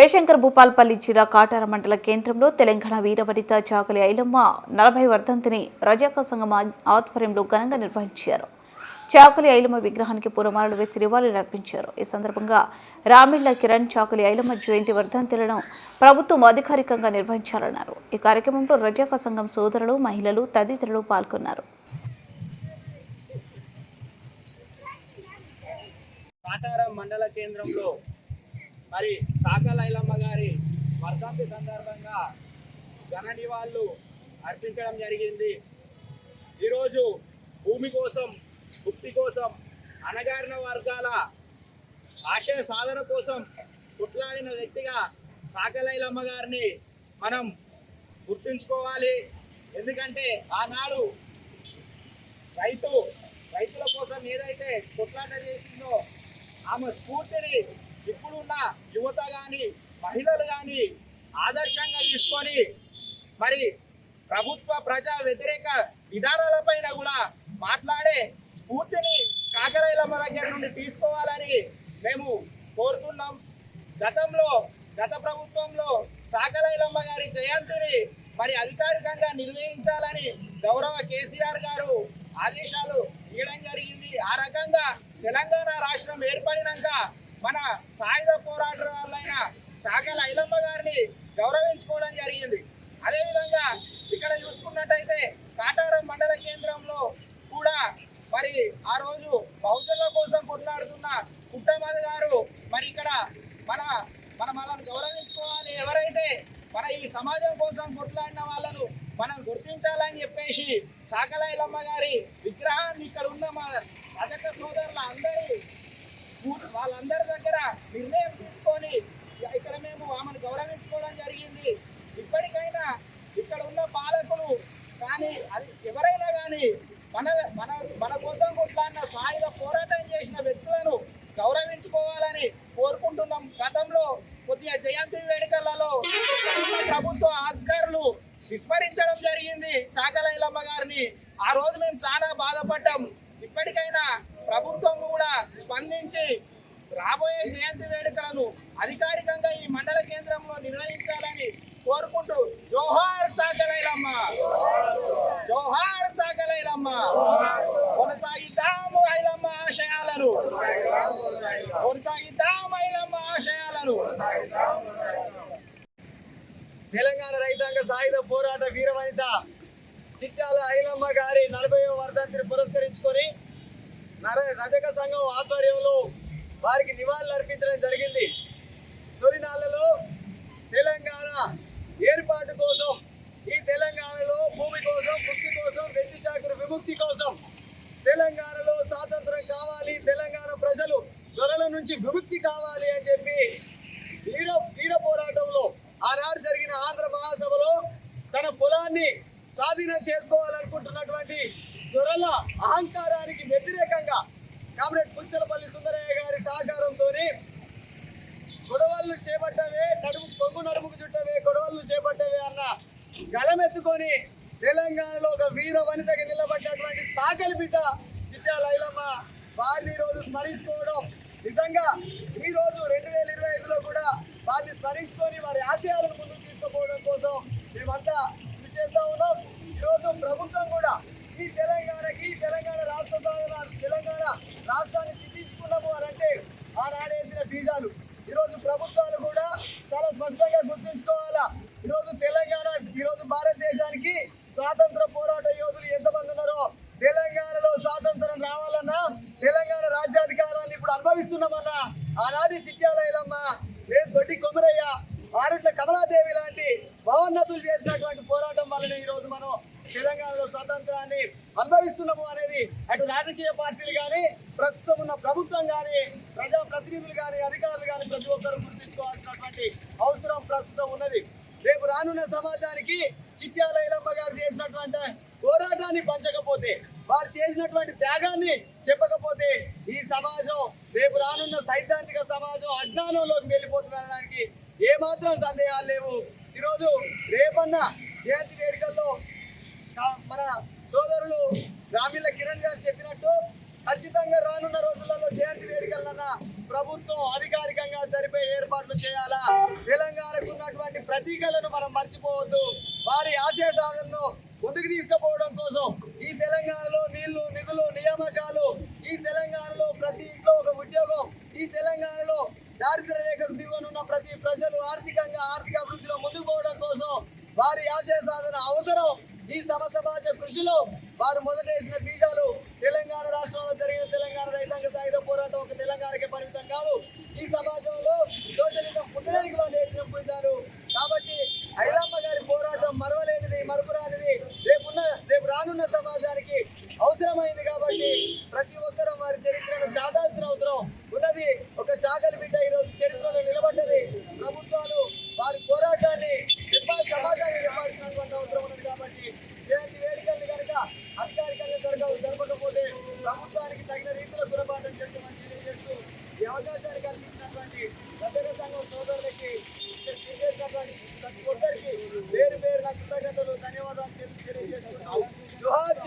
జయశంకర్ భూపాల్పల్లి జిల్లా కాటార మండల కేంద్రంలో తెలంగాణ వీరవనిత చాకలి ఐలమ్మ నలభై వర్ధంతిని రజాక సంఘం ఆ- ఆధ్వర్యంలో ఘనంగా నిర్వహించారు. చాకలి ఐలమ్మ విగ్రహానికి పూలమాలలు వేసి నివాళులు అర్పించారు. ఈ సందర్భంగా రామిళ్ళ కిరణ్ చాకలి ఐలమ్మ జయంతి వర్ధంతులను ప్రభుత్వం అధికారికంగా నిర్వహించాలన్నారు. ఈ కార్యక్రమంలో రజాక సంఘం సోదరులు మహిళలు తదితరులు పాల్గొన్నారు. కాటారం మండల కేంద్రంలో మరి చాకలైలమ్మ గారి వర్ధంతి సందర్భంగా ఘన నివాళులు అర్పించడం జరిగింది. ఈరోజు భూమి కోసం ముక్తి కోసం అణగారిన వర్గాల ఆశయ సాధన కోసం కొట్లాడిన వ్యక్తిగా చాకలైలమ్మ గారిని మనం గుర్తుంచుకోవాలి. ఎందుకంటే ఆనాడు రైతు రైతుల కోసం ఏదైతే కొట్లాట చేసిందో ఆమె స్ఫూర్తిని ఇప్పుడున్న యువత కానీ మహిళలు కానీ ఆదర్శంగా తీసుకొని మరి ప్రభుత్వ ప్రజా వ్యతిరేక విధానాలపైన కూడా మాట్లాడే స్ఫూర్తిని కాకరైలమ్మ దగ్గర నుండి తీసుకోవాలని మేము కోరుతున్నాం. గతంలో గత ప్రభుత్వంలో చాకరైలమ్మ గారి జయంతిని మరి అధికారికంగా నిర్వహించాలని గౌరవ కేసీఆర్ గారు ఆదేశాలు ఇవ్వడం జరిగింది. ఆ రకంగా తెలంగాణ రాష్ట్రం ఏర్పడినాక మన సాయుధ పోరాటాలైన చాకల ఐలమ్మ గారిని గౌరవించుకోవడం జరిగింది. అదేవిధంగా ఇక్కడ చూసుకున్నట్టయితే కాటారం మండల కేంద్రంలో కూడా మరి ఆ రోజు బహుజనుల కోసం కొట్లాడుతున్న పుట్టమది గారు మరి ఇక్కడ మన మనం వాళ్ళని గౌరవించుకోవాలి. ఎవరైతే మన ఈ సమాజం కోసం కొట్లాడిన వాళ్ళను మనం గుర్తించాలని చెప్పేసి చాకలైలమ్మ గారి విగ్రహాన్ని ఇక్కడ ఉన్న మా రజక సోదరుల అందరి వాళ్ళందరి దగ్గర నిర్ణయం తీసుకొని ఇక్కడ మేము ఆమెను గౌరవించుకోవడం జరిగింది. ఇప్పటికైనా ఇక్కడ ఉన్న పాలకులు కానీ అది ఎవరైనా కానీ మన మన మన కోసం కొట్లాడిన సాయుధ పోరాటం చేసిన వ్యక్తులను గౌరవించుకోవాలని కోరుకుంటున్నాం. గతంలో కొద్దిగా జయంతి వేడుకలలో ప్రభుత్వ అధికారులు విస్మరించడం జరిగింది. చాకలైలమ్మ గారిని. ఆ రోజు మేము చాలా బాధపడ్డాం. ఇప్పటికైనా ప్రభుత్వం కూడా స్పందించి రాబోయే జయంతి వేడుకలను అధికారికంగా ఈ మండల కేంద్రంలో నిర్వహించాలని కోరుకుంటూ జోహార్ చాకలైలమ్మ జోహార్ చాకలైలమ్మ కొనసాగిద్దాము ఐలమ్మ ఆశయాలను. కొనసాగిద్దాము ఐలమ్మ ఆశయాలను. తెలంగాణ రైతాంగ సాయుధ పోరాట వీరవనిత చిట్టాల ఐలమ్మ గారి నలభై వర్ధంతిని పురస్కరించుకొని రజక సంఘం ఆధ్వర్యంలో వారికి నివాళులు అర్పించడం జరిగింది. తొలినాళ్ళలో తెలంగాణ ఏర్పాటు కోసం ఈ తెలంగాణలో భూమి కోసం ముక్తి కోసం వెట్టి చాకరి విముక్తి కోసం తెలంగాణలో స్వాతంత్రం కావాలి. తెలంగాణ ప్రజలు దొరల నుంచి విముక్తి కావాలి అని చెప్పి వీర వీర పోరాటంలో ఆనాడు జరిగిన ఆంధ్ర మహాసభలో తన పొలాన్ని స్వాధీనం చేసుకోవాలనుకుంటున్నటువంటి దొరల అహంకారానికి వ్యతిరేకంగా కామ్రేడ్ పుంచలపల్లి సుందరయ్య గారి సహకారంతో గొడవలు చేపట్టవే నడుము పొంగు నడుముకు చుట్టవే గొడవలు చేపట్టవే అన్న గలమెత్తుకొని తెలంగాణలో ఒక వీర వనితగా నిలబడ్డటువంటి సాకలి బిడ్డ చిట్టాల ఐలమ్మ వారిని ఈరోజు రోజు స్మరించుకోవడం నిజంగా ఈ రోజు రెండు వేల ఇరవై ఐదులో కూడా వారిని స్మరించుకొని వారి ఆశయాలను ముందుకు తీసుకుపోవడం కోసం మేమంతా కృషి చేస్తా ఉన్నాం ఈరోజు ప్రభుత్వం కూడా ఈ తెలంగాణకి ఈ తెలంగాణ రాష్ట్ర సాధన తెలంగాణ రాష్ట్రాన్ని స్థితించుకున్నాము అని అంటే ఆనాడు వేసిన బీజాలు. ఈరోజు ప్రభుత్వాలు కూడా చాలా స్పష్టంగా గుర్తుంచుకోవాలా. ఈరోజు తెలంగాణ ఈరోజు భారతదేశానికి స్వాతంత్ర పోరాట యోధులు ఎంతమంది ఉన్నారో తెలంగాణలో స్వాతంత్రం రావాలన్నా తెలంగాణ రాజ్యాధికారాన్ని ఇప్పుడు అనుభవిస్తున్నామన్నా ఆనాది చిట్యాలయ్యలమ్మ లేదు దొడ్డి కొమరయ్య ఆరుట్ల కమలాదేవి లాంటి మహోన్నతులు చేసినటువంటి పోరాటం వల్లనే ఈరోజు మనం తెలంగాణలో స్వాతంత్రాన్ని అనుభవిస్తున్నాము అనేది అటు రాజకీయ పార్టీలు కానీ ప్రస్తుతం ఉన్న ప్రభుత్వం కానీ ప్రజా ప్రతినిధులు కానీ అధికారులు కానీ ప్రతి ఒక్కరూ గుర్తించుకోవాల్సినటువంటి అవసరం ప్రస్తుతం ఉన్నది. రేపు రానున్న సమాజానికి చిట్యాల ఇలమ్మ గారు చేసినటువంటి పోరాటాన్ని పంచకపోతే వారు చేసినటువంటి త్యాగాన్ని చెప్పకపోతే ఈ సమాజం రేపు రానున్న సైద్ధాంతిక సమాజం అజ్ఞానంలోకి వెళ్ళిపోతుందనడానికి ఏమాత్రం సందేహాలు లేవు. ఈరోజు రేపన్న జయంతి వేడుకల్లో మన సోదరులు గ్రామీణ కిరణ్ గారు చెప్పినట్టు ఖచ్చితంగా రానున్న రోజులలో జయంతి వేడుకలన్నా ప్రభుత్వం అధికారికంగా జరిపే ఏర్పాట్లు చేయాలా? తెలంగాణకు ఉన్నటువంటి ప్రతీకలను మనం మర్చిపోవద్దు. వారి ఆశయ సాధనను ముందుకు తీసుకుపోవడం కోసం ఈ తెలంగాణలో నీళ్ళు నిధులు నియామకాలు ఈ తెలంగాణలో ప్రతి ఇంట్లో ఒక ఉద్యోగం ఈ తెలంగాణలో దారిద్ర్య రేఖకు దిగువనున్న ప్రతి ప్రజలు ఆర్థికంగా ఆర్థిక అభివృద్ధిలో ముందుకు పోవడం కోసం వారి ఆశయ సాధన అవసరం ఈ సమస్త భాష కృషిలో వారు మొదట వేసిన బీజాలు తెలంగాణ రాష్ట్రంలో జరిగిన తెలంగాణ రైతాంగ సాయుధ పోరాటం ఒక తెలంగాణకే పరిమితం కాదు. ఈ సమాజంలో సోషలిజం పుట్టడానికి వాళ్ళు వేసిన బీజాలు. కాబట్టి ఐలమ్మ గారి పోరాటం మరవలేనిది మరపురానిది. రేపున్న రేపు రానున్న సమాజానికి అవసరమైంది కాబట్టి ప్రతి ఒక్కరూ వారి చరిత్రను చాటాల్సిన అవసరం ఉన్నది ఒక చాకలి బిడ్డ ఈరోజు చరిత్రలో నిలబడ్డది ప్రభుత్వాలు వారి పోరాటాన్ని చెప్పాలి సమాజానికి చెప్పాల్సినటువంటి అవసరం ఉన్నది కాబట్టి ఇలాంటి వేడుకల్ని కనుక అధికారికంగా జరగ జరపకపోతే ప్రభుత్వానికి తగిన రీతిలో గుణపాఠం చెప్పమని తెలియజేస్తూ ఈ అవకాశాన్ని కల్పించినటువంటి రచక సంఘం సోదరులకి ఇక్కడ చేసినటువంటి ప్రతి ఒక్కరికి పేరు పేరు నా కృతజ్ఞతలు ధన్యవాదాలు తెలియజేస్తున్నాం. జోహార్